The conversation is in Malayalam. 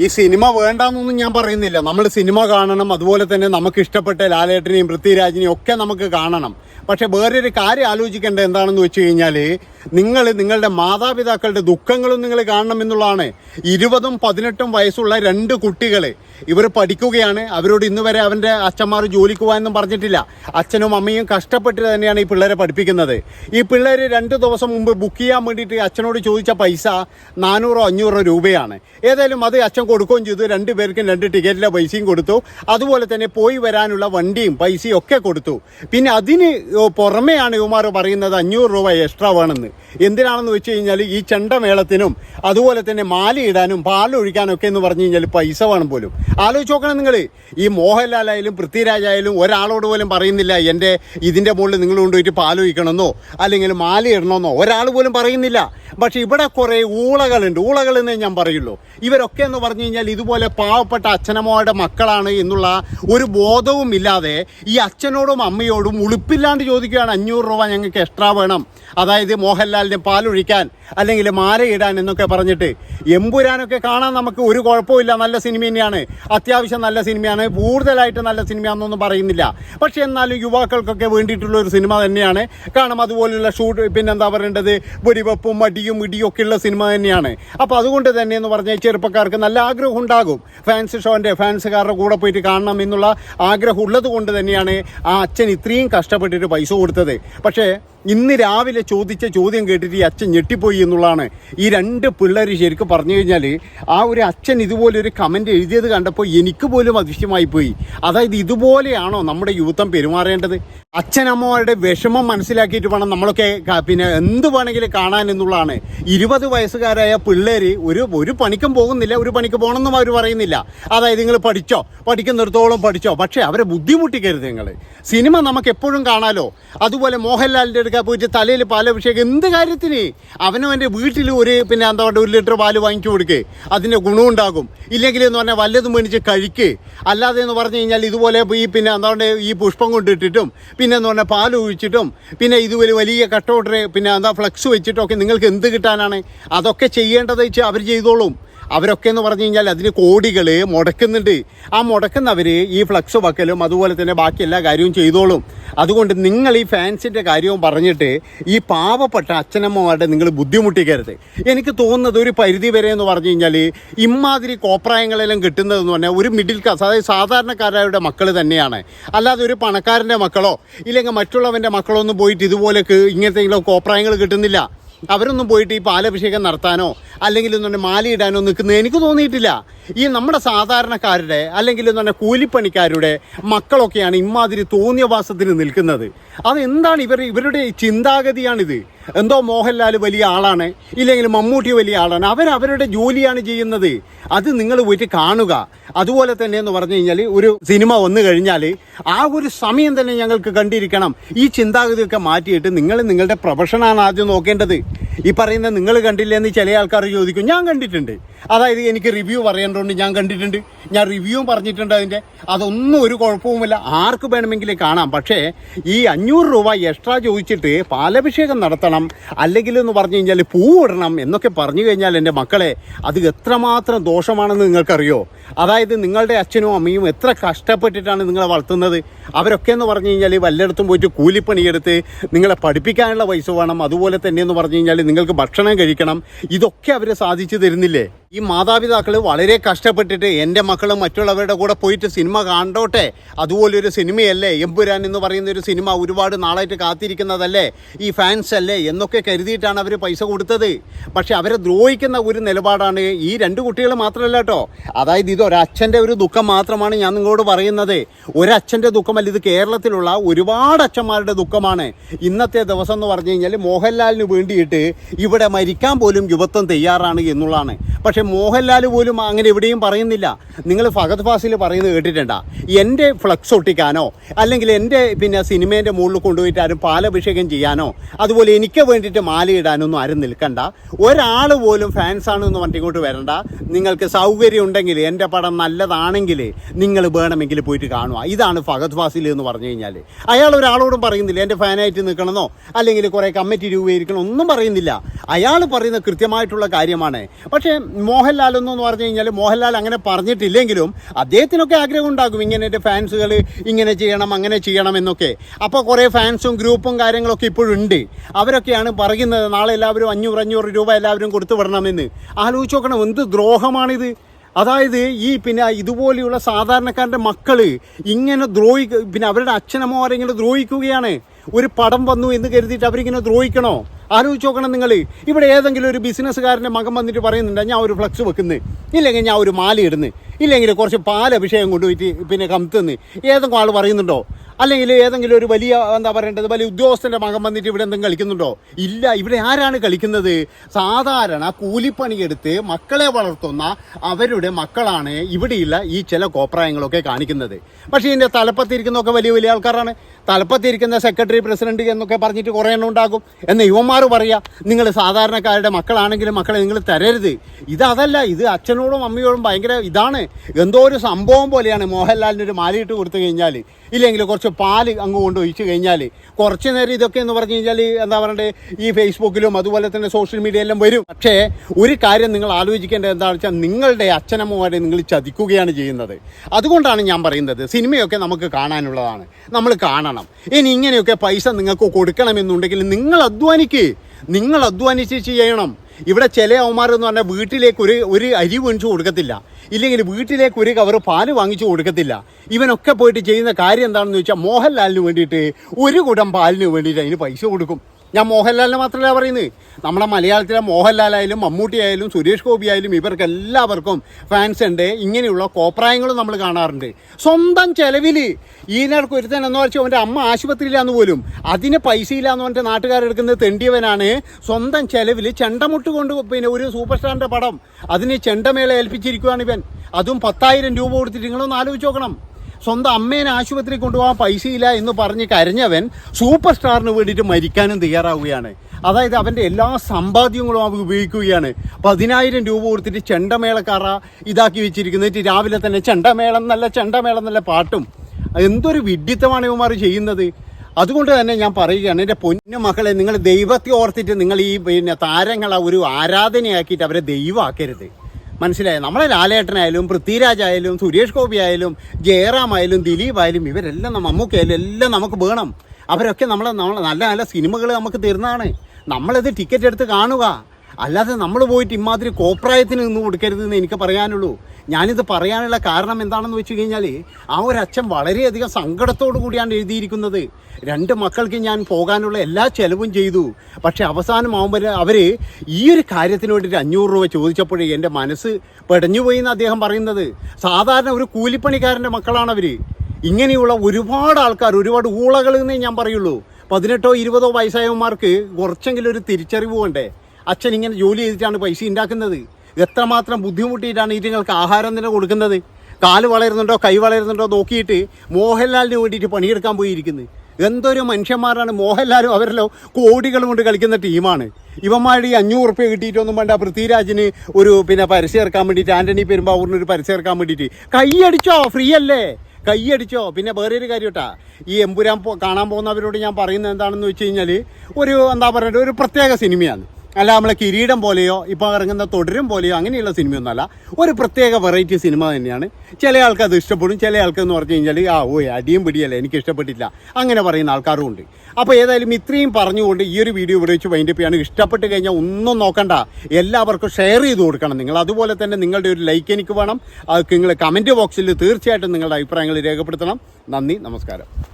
ഈ സിനിമ വേണ്ടാന്നൊന്നും ഞാൻ പറയുന്നില്ല. നമ്മൾ സിനിമ കാണണം അതുപോലെ തന്നെ നമുക്ക് ഇഷ്ടപ്പെട്ട ലാലേട്ടനെയും പൃഥ്വിരാജിനെയും ഒക്കെ നമുക്ക് കാണണം. പക്ഷേ വേറൊരു കാര്യം ആലോചിക്കേണ്ട എന്താണെന്ന് വെച്ച് കഴിഞ്ഞാൽ നിങ്ങൾ നിങ്ങളുടെ മാതാപിതാക്കളുടെ ദുഃഖങ്ങളും നിങ്ങൾ കാണണം എന്നുള്ളതാണ്. ഇരുപതും പതിനെട്ടും വയസ്സുള്ള രണ്ട് കുട്ടികൾ ഇവർ പഠിക്കുകയാണ്. അവരോട് ഇന്ന് വരെ അവന്റെ അച്ഛന്മാർ ജോലിക്ക് പോകാനൊന്നും പറഞ്ഞിട്ടില്ല. അച്ഛനും അമ്മയും കഷ്ടപ്പെട്ട് തന്നെയാണ് ഈ പിള്ളേരെ പഠിപ്പിക്കുന്നത്. ഈ പിള്ളേർ രണ്ട് ദിവസം മുമ്പ് ബുക്ക് ചെയ്യാൻ വേണ്ടിയിട്ട് അച്ഛനോട് ചോദിച്ച പൈസ നാനൂറോ അഞ്ഞൂറോ രൂപയാണ്. ഏതായാലും അത് അച്ഛൻ കൊടുക്കുകയും ചെയ്തു. രണ്ട് പേർക്കും രണ്ട് ടിക്കറ്റിലെ പൈസയും കൊടുത്തു. അതുപോലെ തന്നെ പോയി വരാനുള്ള വണ്ടിയും പൈസയും ഒക്കെ കൊടുത്തു. പിന്നെ അതിന് പുറമെയാണ് ഇവമാർ പറയുന്നത് അഞ്ഞൂറ് രൂപ എക്സ്ട്രാ വേണമെന്ന്. എന്തിനാണെന്ന് വെച്ച് കഴിഞ്ഞാൽ ഈ ചെണ്ടമേളത്തിനും അതുപോലെ തന്നെ മാലയിടാനും പാലൊഴിക്കാനും ഒക്കെ എന്ന് പറഞ്ഞു കഴിഞ്ഞാൽ പൈസ വേണം പോലും. ആലോചിച്ച് നോക്കണം നിങ്ങൾ ഈ മോഹൻലാലായാലും പൃഥ്വിരാജായാലും ഒരാളോട് പോലും പറയുന്നില്ല എന്റെ ഇതിന്റെ മുകളിൽ നിങ്ങൾ കൊണ്ടുപോയിട്ട് പാലോയിക്കണമെന്നോ അല്ലെങ്കിൽ മാല ഇടണമെന്നോ ഒരാൾ പോലും പറയുന്നില്ല. പക്ഷെ ഇവിടെ കുറേ ഊളകളുണ്ട്. ഊളകൾ എന്നേ ഞാൻ പറയുള്ളൂ. ഇവരൊക്കെ എന്ന് പറഞ്ഞു കഴിഞ്ഞാൽ ഇതുപോലെ പാവപ്പെട്ട അച്ഛനമ്മയുടെ മക്കളാണ് എന്നുള്ള ഒരു ബോധവും ഇല്ലാതെ ഈ അച്ഛനോടും അമ്മയോടും ഉളുപ്പില്ലാണ്ട് ചോദിക്കുകയാണ് അഞ്ഞൂറ് രൂപ ഞങ്ങൾക്ക് എക്സ്ട്രാ വേണം. അതായത് മോഹൻലാലിന്റെ പാലൊഴിക്കാൻ അല്ലെങ്കിൽ മാല ഇടാൻ എന്നൊക്കെ പറഞ്ഞിട്ട്. എമ്പുരാനൊക്കെ കാണാൻ നമുക്ക് ഒരു കുഴപ്പമില്ല നല്ല സിനിമ തന്നെയാണ്. അത്യാവശ്യം നല്ല സിനിമയാണ് കൂടുതലായിട്ട് നല്ല സിനിമയാണെന്നൊന്നും പറയുന്നില്ല. പക്ഷെ എന്നാലും യുവാക്കൾക്കൊക്കെ വേണ്ടിയിട്ടുള്ള ഒരു സിനിമ തന്നെയാണ്. കാരണം അതുപോലുള്ള ഷൂട്ട് പിന്നെന്താ പറയേണ്ടത്? വെടിവെപ്പും മടിയും ഇടിയും ഒക്കെ ഉള്ള സിനിമ തന്നെയാണ്. അപ്പോൾ അതുകൊണ്ട് തന്നെ എന്ന് പറഞ്ഞാൽ ചെറുപ്പക്കാർക്ക് നല്ല ആഗ്രഹം ഉണ്ടാകും. ഫാൻസ് ഷോന്റെ ഫാൻസുകാരുടെ കൂടെ പോയിട്ട് കാണണം എന്നുള്ള ആഗ്രഹം ഉള്ളത് കൊണ്ട് തന്നെയാണ് ആ അച്ഛൻ ഇത്രയും കഷ്ടപ്പെട്ടിട്ട് പൈസ കൊടുത്തത്. പക്ഷേ ഇന്ന് രാവിലെ ചോദിച്ച ചോദ്യം കേട്ടിട്ട് ഈ അച്ഛൻ ഞെട്ടിപ്പോയി എന്നുള്ളതാണ്. ഈ രണ്ട് പിള്ളേർ ശരിക്കും പറഞ്ഞു കഴിഞ്ഞാൽ ആ ഒരു അച്ഛൻ ഇതുപോലെ ഒരു കമന്റ് എഴുതിയത് കണ്ടപ്പോൾ എനിക്ക് പോലും അതിശയമായി പോയി. അതായത് ഇതുപോലെയാണോ നമ്മുടെ യുവത്വം പെരുമാറേണ്ടത്? അച്ഛനമ്മമാരുടെ വിഷമം മനസ്സിലാക്കിയിട്ട് വേണം നമ്മളൊക്കെ പിന്നെ എന്ത് വേണമെങ്കിലും കാണാൻ എന്നുള്ളതാണ്. ഇരുപത് വയസ്സുകാരായ പിള്ളേർ ഒരു ഒരു പണിക്കും പോകുന്നില്ല ഒരു പണിക്ക് പോകണമെന്നും അവർ പറയുന്നില്ല. അതായത് നിങ്ങൾ പഠിച്ചോ? പഠിക്കുന്നിടത്തോളം പഠിച്ചോ? പക്ഷേ അവരെ ബുദ്ധിമുട്ടിക്കരുത് നിങ്ങൾ സിനിമ നമുക്ക് എപ്പോഴും കാണാലോ? അതുപോലെ മോഹൻലാലിന്റെ അടുക്ക പോയിട്ട് തലയിൽ പാലഭിഷേകം എന്ത് കാര്യത്തിന്? അവനും എന്റെ വീട്ടിൽ ഒരു പിന്നെ എന്താ പറയുക ഒരു ലിറ്റർ പാൽ വാങ്ങിച്ചു കൊടുക്കുക അതിന്റെ ഗുണമുണ്ടാകും. ഇല്ലെങ്കിൽ എന്ന് പറഞ്ഞാൽ വല്ലതും മേടിച്ച് കഴിക്കുക അല്ലാതെ എന്ന് പറഞ്ഞു കഴിഞ്ഞാൽ ഇതുപോലെ ഈ പിന്നെ എന്താ പറയുക ഈ പുഷ്പം കൊണ്ടിട്ടിട്ടും പിന്നെ എന്ന് പറഞ്ഞാൽ പാൽ ഒഴിച്ചിട്ടും പിന്നെ ഇതുപോലെ വലിയ കട്ടൗട്ടർ പിന്നെ എന്താ ഫ്ലക്സ് വെച്ചിട്ടൊക്കെ നിങ്ങൾക്ക് എന്ത് കിട്ടാനാണ്? അതൊക്കെ ചെയ്യേണ്ടത് വെച്ചാൽ അവർ ചെയ്തോളും. അവരൊക്കെ എന്ന് പറഞ്ഞു കഴിഞ്ഞാൽ അതിന് കോടികൾ മുടക്കുന്നുണ്ട്. ആ മുടക്കുന്നവർ ഈ ഫ്ലക്സ് വയ്ക്കലും അതുപോലെ തന്നെ ബാക്കി എല്ലാ കാര്യവും ചെയ്തോളും. അതുകൊണ്ട് നിങ്ങൾ ഈ ഫാൻസിന്റെ കാര്യവും പറഞ്ഞിട്ട് ഈ പാവപ്പെട്ട അച്ഛനമ്മമാരുടെ നിങ്ങൾ ബുദ്ധിമുട്ടിക്കരുത്. എനിക്ക് തോന്നുന്നത് ഒരു പരിധി വരെ എന്ന് പറഞ്ഞു കഴിഞ്ഞാൽ ഇമാതിരി കോപ്രായങ്ങളെല്ലാം കിട്ടുന്നതെന്ന് പറഞ്ഞാൽ ഒരു മിഡിൽ ക്ലാസ് അതായത് സാധാരണക്കാരുടെ മക്കൾ തന്നെയാണ്. അല്ലാതെ ഒരു പണക്കാരന്റെ മക്കളോ ഇല്ലെങ്കിൽ മറ്റുള്ളവന്റെ മക്കളോ ഒന്നും പോയിട്ട് ഇതുപോലെ ഇങ്ങനത്തെ കോപ്രായങ്ങൾ കിട്ടുന്നില്ല. അവരൊന്നും പോയിട്ട് ഈ പാലഭിഷേകം നടത്താനോ അല്ലെങ്കിൽ എന്ന് മാലയിടാനോ നിൽക്കുന്നത് എനിക്ക് തോന്നിയിട്ടില്ല. ഈ നമ്മുടെ സാധാരണക്കാരുടെ അല്ലെങ്കിൽ എന്ന് പറഞ്ഞാൽ കൂലിപ്പണിക്കാരുടെ മക്കളൊക്കെയാണ് ഇമാതിരി തോന്നിയവാസത്തിന് നിൽക്കുന്നത്. അതെന്താണ് ഇവർ ഇവരുടെ ചിന്താഗതിയാണിത്? എന്തോ മോഹൻലാൽ വലിയ ആളാണ് ഇല്ലെങ്കിൽ മമ്മൂട്ടി വലിയ ആളാണ്. അവർ അവരുടെ ജോലിയാണ് ചെയ്യുന്നത്. അത് നിങ്ങൾ പോയിട്ട് കാണുക. അതുപോലെ തന്നെ എന്ന് പറഞ്ഞു കഴിഞ്ഞാൽ ഒരു സിനിമ വന്നു കഴിഞ്ഞാൽ ആ ഒരു സമയം തന്നെ ഞങ്ങൾക്ക് കണ്ടിരിക്കണം. ഈ ചിന്താഗതിയൊക്കെ മാറ്റിയിട്ട് നിങ്ങൾ നിങ്ങളുടെ പ്രൊഫഷനാണ് ആദ്യം നോക്കേണ്ടത്. ഈ പറയുന്ന നിങ്ങൾ കണ്ടില്ലെന്ന് ചില ആൾക്കാർ ചോദിക്കും ഞാൻ കണ്ടിട്ടുണ്ട്. അതായത് എനിക്ക് റിവ്യൂ പറയേണ്ടതുകൊണ്ട് ഞാൻ കണ്ടിട്ടുണ്ട്. ഞാൻ റിവ്യൂവും പറഞ്ഞിട്ടുണ്ട് അതിന്റെ അതൊന്നും ഒരു കുഴപ്പവുമില്ല. ആർക്ക് വേണമെങ്കിലും കാണാം. പക്ഷേ ഈ അഞ്ഞൂറ് രൂപ എക്സ്ട്രാ ചോദിച്ചിട്ട് പാലഭിഷേകം നടത്തണം അല്ലെങ്കിൽ എന്ന് പറഞ്ഞു കഴിഞ്ഞാൽ പൂവിടണം എന്നൊക്കെ പറഞ്ഞു കഴിഞ്ഞാൽ എന്റെ മക്കളെ അത് എത്രമാത്രം ദോഷമാണെന്ന് നിങ്ങൾക്കറിയോ? അതായത് നിങ്ങളുടെ അച്ഛനും അമ്മയും എത്ര കഷ്ടപ്പെട്ടിട്ടാണ് നിങ്ങളെ വളർത്തുന്നത്? അവരൊക്കെ എന്ന് പറഞ്ഞു കഴിഞ്ഞാൽ വല്ലയിടത്തും പോയിട്ട് കൂലിപ്പണിയെടുത്ത് നിങ്ങളെ പഠിപ്പിക്കാനുള്ള പൈസ വേണം. അതുപോലെ തന്നെ എന്ന് പറഞ്ഞു കഴിഞ്ഞാൽ നിങ്ങൾക്ക് ഭക്ഷണം കഴിക്കണം. ഇതൊക്കെ അവർ സാധിച്ചു തരുന്നില്ലേ? ഈ മാതാപിതാക്കൾ വളരെ കഷ്ടപ്പെട്ടിട്ട് എന്റെ മക്കളും മറ്റുള്ളവരുടെ കൂടെ പോയിട്ട് സിനിമ കണ്ടോട്ടെ? അതുപോലൊരു സിനിമയല്ലേ? എമ്പുരാൻ എന്ന് പറയുന്ന ഒരു സിനിമ ഒരുപാട് നാളായിട്ട് കാത്തിരിക്കുന്നതല്ലേ? ഈ ഫാൻസ് അല്ലേ? എന്നൊക്കെ കരുതിയിട്ടാണ് അവർ പൈസ കൊടുത്തത്. പക്ഷെ അവരെ ദ്രോഹിക്കുന്ന ഒരു നിലപാടാണ് ഈ രണ്ട് കുട്ടികൾ മാത്രമല്ല കേട്ടോ. അതായത് ഇത് ഒരച്ഛന്റെ ഒരു ദുഃഖം മാത്രമാണ് ഞാൻ നിങ്ങളോട് പറയുന്നത്. ഒരച്ഛന്റെ ദുഃഖമല്ല ഇത് കേരളത്തിലുള്ള ഒരുപാട് അച്ഛന്മാരുടെ ദുഃഖമാണ്. ഇന്നത്തെ ദിവസം എന്ന് പറഞ്ഞു കഴിഞ്ഞാൽ മോഹൻലാലിന് വേണ്ടിയിട്ട് ഇവിടെ മരിക്കാൻ പോലും യുവത്വം തയ്യാറാണ് എന്നുള്ളതാണ്. പക്ഷേ മോഹൻലാൽ പോലും അങ്ങനെ എവിടെയും പറയുന്നില്ല. നിങ്ങൾ ഫഹദ് ഫാസിൽ പറയുന്നത് കേട്ടിട്ടുണ്ടാ? എന്റെ ഫ്ലക്സ് ഒട്ടിക്കാനോ അല്ലെങ്കിൽ എന്റെ പിന്നെ സിനിമേന്റെ മുകളിൽ കൊണ്ടുപോയിട്ട് ആരും പാലഭിഷേകം ചെയ്യാനോ അതുപോലെ എനിക്ക് വേണ്ടിയിട്ട് മാലയിടാനൊന്നും ആരും നിൽക്കണ്ട. ഒരാൾ പോലും ഫാൻസാണെന്ന് പറഞ്ഞിട്ട് ഇങ്ങോട്ട് വരണ്ട. നിങ്ങൾക്ക് സൗകര്യം ഉണ്ടെങ്കിൽ എന്റെ ലാലേട്ടന്റെ പടം നല്ലതാണെങ്കിൽ നിങ്ങൾ വേണമെങ്കിൽ പോയിട്ട് കാണുക. ഇതാണ് ഫഹദ് ഫാസിൽ എന്ന് പറഞ്ഞു കഴിഞ്ഞാൽ അയാൾ ഒരാളോടും പറയുന്നില്ല എന്റെ ഫാനായിട്ട് നിൽക്കണമെന്നോ? അല്ലെങ്കിൽ കുറേ കമ്മിറ്റി രൂപീകരിക്കണം ഒന്നും പറയുന്നില്ല. അയാൾ പറയുന്ന കൃത്യമായിട്ടുള്ള കാര്യമാണ്. പക്ഷേ മോഹൻലാൽ എന്ന് പറഞ്ഞു കഴിഞ്ഞാൽ മോഹൻലാൽ അങ്ങനെ പറഞ്ഞിട്ടില്ലെങ്കിലും അദ്ദേഹത്തിനൊക്കെ ആഗ്രഹം ഉണ്ടാകും ഇങ്ങനെ എന്റെ ഫാൻസുകൾ ഇങ്ങനെ ചെയ്യണം അങ്ങനെ ചെയ്യണം എന്നൊക്കെ. അപ്പോൾ കുറേ ഫാൻസും ഗ്രൂപ്പും കാര്യങ്ങളൊക്കെ ഇപ്പോഴുണ്ട് അവരൊക്കെയാണ് പറയുന്നത് നാളെ എല്ലാവരും അഞ്ഞൂറ് അഞ്ഞൂറ് രൂപ എല്ലാവരും കൊടുത്തു വിടണമെന്ന്. ആലോചിച്ച് നോക്കണം എന്ത് ദ്രോഹമാണിത്? അതായത് ഈ പിന്നെ ഇതുപോലെയുള്ള സാധാരണക്കാരന്റെ മക്കൾ ഇങ്ങനെ ദ്രോഹി പിന്നെ അവരുടെ അച്ഛനമ്മ ആരെങ്കിലും ദ്രോഹിക്കുകയാണ്. ഒരു പടം വന്നു എന്ന് കരുതിയിട്ട് അവരിങ്ങനെ ദ്രോഹിക്കണോ? ആലോചിച്ച് നോക്കണം നിങ്ങൾ ഇവിടെ ഏതെങ്കിലും ഒരു ബിസിനസ്സുകാരന്റെ മകൻ വന്നിട്ട് പറയുന്നുണ്ട് ഞാൻ ഒരു ഫ്ലക്സ് വെക്കുന്നു. ഇല്ലെങ്കിൽ ഞാൻ ഒരു മാല ഇടുന്നു. ഇല്ലെങ്കിൽ കുറച്ച് പാലഭിഷേകം കൊണ്ടുപോയിട്ട് പിന്നെ കമത്തുന്നു. ഏതെങ്കിലും ആൾ പറയുന്നുണ്ടോ? അല്ലെങ്കിൽ ഏതെങ്കിലും ഒരു വലിയ എന്താ പറയേണ്ടത് വലിയ ഉദ്യോഗസ്ഥന്റെ മകൻ വന്നിട്ട് ഇവിടെ എന്തെങ്കിലും കളിക്കുന്നുണ്ടോ? ഇല്ല ഇവിടെ ആരാണ് കളിക്കുന്നത്? സാധാരണ കൂലിപ്പണിയെടുത്ത് മക്കളെ വളർത്തുന്ന അവരുടെ മക്കളാണ് ഇവിടെയുള്ള ഈ ചില കോപ്രായങ്ങളൊക്കെ കാണിക്കുന്നത്. പക്ഷേ ഇതിന്റെ തലപ്പത്തിരിക്കുന്നതൊക്കെ വലിയ വലിയ ആൾക്കാരാണ്. തലപ്പത്തിരിക്കുന്ന സെക്രട്ടറി പ്രസിഡന്റ് എന്നൊക്കെ പറഞ്ഞിട്ട് കുറേ എണ്ണം ഉണ്ടാകും. എന്ന് യുവന്മാർ പറയുക നിങ്ങൾ സാധാരണക്കാരുടെ മക്കളാണെങ്കിലും മക്കളെ നിങ്ങൾ തരരുത്. ഇതല്ല ഇത് അച്ഛനോടും അമ്മയോടും ഭയങ്കര ഇതാണ്. എന്തോ ഒരു സംഭവം പോലെയാണ് മോഹൻലാലിന് ഒരു മാലയിട്ട് കൊടുത്തു കഴിഞ്ഞാൽ ഇല്ലെങ്കിൽ കുറച്ച് പാൽ അങ്ങ് കൊണ്ട് ഒഴിച്ച് കഴിഞ്ഞാൽ കുറച്ച് നേരം ഇതൊക്കെ എന്ന് പറഞ്ഞു കഴിഞ്ഞാൽ എന്താ പറയണ്ടേ ഈ ഫേസ്ബുക്കിലും അതുപോലെ തന്നെ സോഷ്യൽ മീഡിയയിലും വരും. പക്ഷേ ഒരു കാര്യം നിങ്ങൾ ആലോചിക്കേണ്ടത് എന്താണെന്ന് വെച്ചാൽ നിങ്ങളുടെ അച്ഛനമ്മമാരെ നിങ്ങൾ ചതിക്കുകയാണ് ചെയ്യുന്നത്. അതുകൊണ്ടാണ് ഞാൻ പറയുന്നത് സിനിമയൊക്കെ നമുക്ക് കാണാനുള്ളതാണ്. നമ്മൾ കാണണം. ഇനി ഇങ്ങനെയൊക്കെ പൈസ നിങ്ങൾക്ക് കൊടുക്കണമെന്നുണ്ടെങ്കിൽ നിങ്ങൾ അധ്വാനിക്ക്. നിങ്ങൾ അധ്വാനിച്ച് ചെയ്യണം. ഇവിടെ ചില അവന്മാർ എന്ന് പറഞ്ഞാൽ വീട്ടിലേക്ക് ഒരു ഒരു അരി മേടിച്ചു കൊടുക്കത്തില്ല. ഇല്ലെങ്കിൽ വീട്ടിലേക്ക് ഒരു കവർ പാൽ വാങ്ങിച്ചു കൊടുക്കത്തില്ല. ഇവനൊക്കെ പോയിട്ട് ചെയ്യുന്ന കാര്യം എന്താണെന്ന് വെച്ചാൽ മോഹൻലാലിന് വേണ്ടിയിട്ട് ഒരു കുടം പാലിന് വേണ്ടിയിട്ട് അതിന് പൈസ കൊടുക്കും. ഞാൻ മോഹൻലാലിനെ മാത്രമല്ല പറയുന്നത്. നമ്മുടെ മലയാളത്തിലെ മോഹൻലാലായാലും മമ്മൂട്ടി ആയാലും സുരേഷ് ഗോപി ആയാലും ഇവർക്ക് എല്ലാവർക്കും ഫാൻസ് ഉണ്ട്. ഇങ്ങനെയുള്ള കോപ്രായങ്ങളും നമ്മൾ കാണാറുണ്ട്. സ്വന്തം ചെലവിൽ ഈനർക്ക് ഒരുത്തൻ എന്ന് വെച്ചാൽ അവന്റെ അമ്മ ആശുപത്രിയിലാന്ന് പോലും അതിന് പൈസ ഇല്ലാന്ന് പറഞ്ഞിട്ട് നാട്ടുകാരെടുക്കുന്നത് തെണ്ടിയവനാണ്. സ്വന്തം ചെലവിൽ ചെണ്ടമുട്ട് കൊണ്ട് പിന്നെ ഒരു സൂപ്പർ സ്റ്റാറിന്റെ പടം അതിന് ചെണ്ടമേള ഏൽപ്പിച്ചിരിക്കുകയാണ് ഇവൻ. അതും പത്തായിരം രൂപ കൊടുത്തിട്ട് നിങ്ങളൊന്ന് ആലോചിച്ച് നോക്കണം. സ്വന്തം അമ്മേനെ ആശുപത്രി കൊണ്ടുപോകാൻ പൈസയില്ല എന്ന് പറഞ്ഞ് കരഞ്ഞവൻ സൂപ്പർ സ്റ്റാറിന് വേണ്ടിയിട്ട് മരിക്കാനും തയ്യാറാവുകയാണ്. അതായത് അവന്റെ എല്ലാ സമ്പാദ്യങ്ങളും അവർ ഉപയോഗിക്കുകയാണ്. പതിനായിരം രൂപ കൊടുത്തിട്ട് ചെണ്ടമേളക്കാറ ഇതാക്കി വെച്ചിരിക്കുന്നത്. രാവിലെ തന്നെ ചെണ്ടമേളം നല്ല ചെണ്ടമേളം നല്ല പാട്ടും. എന്തൊരു വിഡ്ഢിത്തമാണ് ഇവന്മാർ ചെയ്യുന്നത്. അതുകൊണ്ട് തന്നെ ഞാൻ പറയുകയാണ് എന്റെ പൊന്നു മക്കളെ നിങ്ങൾ ദൈവത്തെ ഓർത്തിട്ട് നിങ്ങൾ ഈ പിന്നെ താരങ്ങളെ ഒരു ആരാധനയാക്കിയിട്ട് അവരെ ദൈവമാക്കരുത്. മനസ്സിലായോ? നമ്മളെ ലാലേട്ടനായാലും പൃഥ്വിരാജായാലും സുരേഷ് ഗോപി ആയാലും ജയറാം ആയാലും ദിലീപ് ആയാലും ഇവരെല്ലാം മമ്മൂക്കയായാലും എല്ലാം നമുക്ക് വേണം. അവരൊക്കെ നമ്മളെ നമ്മളെ നല്ല നല്ല സിനിമകൾ നമുക്ക് തരുന്നതാണ്. നമ്മളിത് ടിക്കറ്റ് എടുത്ത് കാണുക. അല്ലാതെ നമ്മൾ പോയിട്ട് ഇമാതിരി കോപ്രായത്തിന് നിന്ന് കൊടുക്കരുതെന്ന് എനിക്ക് പറയാനുള്ളൂ. ഞാനിത് പറയാനുള്ള കാരണം എന്താണെന്ന് വെച്ച് കഴിഞ്ഞാൽ ആ ഒരു അച്ഛൻ വളരെയധികം സങ്കടത്തോടു കൂടിയാണ് എഴുതിയിരിക്കുന്നത്. രണ്ട് മക്കൾക്ക് ഞാൻ പോകാനുള്ള എല്ലാ ചെലവും ചെയ്തു. പക്ഷെ അവസാനമാകുമ്പോൾ അവർ ഈ ഒരു കാര്യത്തിന് വേണ്ടിയിട്ട് അഞ്ഞൂറ് രൂപ ചോദിച്ചപ്പോഴേ എന്റെ മനസ്സ് പെടഞ്ഞുപോയി എന്ന് അദ്ദേഹം പറയുന്നത്. സാധാരണ ഒരു കൂലിപ്പണിക്കാരന്റെ മക്കളാണവർ ഇങ്ങനെയുള്ള ഒരുപാട് ആൾക്കാർ ഒരുപാട് ഊളകൾ എന്നേ ഞാൻ പറയുള്ളൂ. പതിനെട്ടോ ഇരുപതോ വയസ്സായവന്മാർക്ക് കുറച്ചെങ്കിലും ഒരു തിരിച്ചറിവ് വേണ്ടേ? അച്ഛൻ ഇങ്ങനെ ജോലി ചെയ്തിട്ടാണ് പൈസ ഉണ്ടാക്കുന്നത്. എത്രമാത്രം ബുദ്ധിമുട്ടിയിട്ടാണ് ഇതുങ്ങൾക്ക് ആഹാരം തന്നെ കൊടുക്കുന്നത്? കാൽ വളരുന്നുണ്ടോ കൈ വളരുന്നുണ്ടോ നോക്കിയിട്ട് മോഹൻലാലിന് വേണ്ടിയിട്ട് പണിയെടുക്കാൻ പോയിരിക്കുന്നത് എന്തൊരു മനുഷ്യന്മാരാണ് മോഹൻലാലും അവരെല്ലോ കോടികൾ കൊണ്ട് കളിക്കുന്ന ടീമാണ്. ഇവന്മാരുടെ ഈ അഞ്ഞൂറ് റുപ്യ കിട്ടിയിട്ടൊന്നും വേണ്ട പൃഥ്വിരാജിന് ഒരു പിന്നെ പരസ്യം ഇറക്കാൻ വേണ്ടിയിട്ട് ആന്റണി പെരുമ്പാവൂരിന് ഒരു പരസ്യം ഇറക്കാൻ വേണ്ടിയിട്ട്. കൈയടിച്ചോ ഫ്രീ അല്ലേ? കൈയടിച്ചോ പിന്നെ വേറെ ഒരു കാര്യം കേട്ടാ ഈ എമ്പുരാൻ കാണാൻ പോകുന്നവരോട് ഞാൻ പറയുന്നത് എന്താണെന്ന് വെച്ച് കഴിഞ്ഞാൽ ഒരു എന്താ പറയുക ഒരു പ്രത്യേക സിനിമയാണ്. അല്ല നമ്മളെ കിരീടം പോലെയോ ഇപ്പോൾ ഇറങ്ങുന്ന തുടരും പോലെയോ അങ്ങനെയുള്ള സിനിമയൊന്നുമല്ല. ഒരു പ്രത്യേക വെറൈറ്റി സിനിമ തന്നെയാണ്. ചില ആൾക്ക് അത് ഇഷ്ടപ്പെടും. ചില ആൾക്ക് എന്ന് പറഞ്ഞു കഴിഞ്ഞാൽ ആ ഓ അടിയും പിടിയല്ലേ എനിക്ക് ഇഷ്ടപ്പെട്ടില്ല. അങ്ങനെ പറയുന്ന ആൾക്കാരും ഉണ്ട്. അപ്പോൾ ഏതായാലും ഇത്രയും പറഞ്ഞുകൊണ്ട് ഈ ഒരു വീഡിയോ ഇവിടെ വെച്ച് വൈൻഡപ്പ് ചെയ്യാണ്. ഇഷ്ടപ്പെട്ട് കഴിഞ്ഞാൽ ഒന്നും നോക്കണ്ട. എല്ലാവർക്കും ഷെയർ ചെയ്ത് കൊടുക്കണം നിങ്ങൾ. അതുപോലെ തന്നെ നിങ്ങളുടെ ഒരു ലൈക്ക് എനിക്ക് വേണം. അത് നിങ്ങൾ കമന്റ് ബോക്സിൽ തീർച്ചയായിട്ടും നിങ്ങളുടെ അഭിപ്രായങ്ങൾ രേഖപ്പെടുത്തണം. നന്ദി നമസ്കാരം.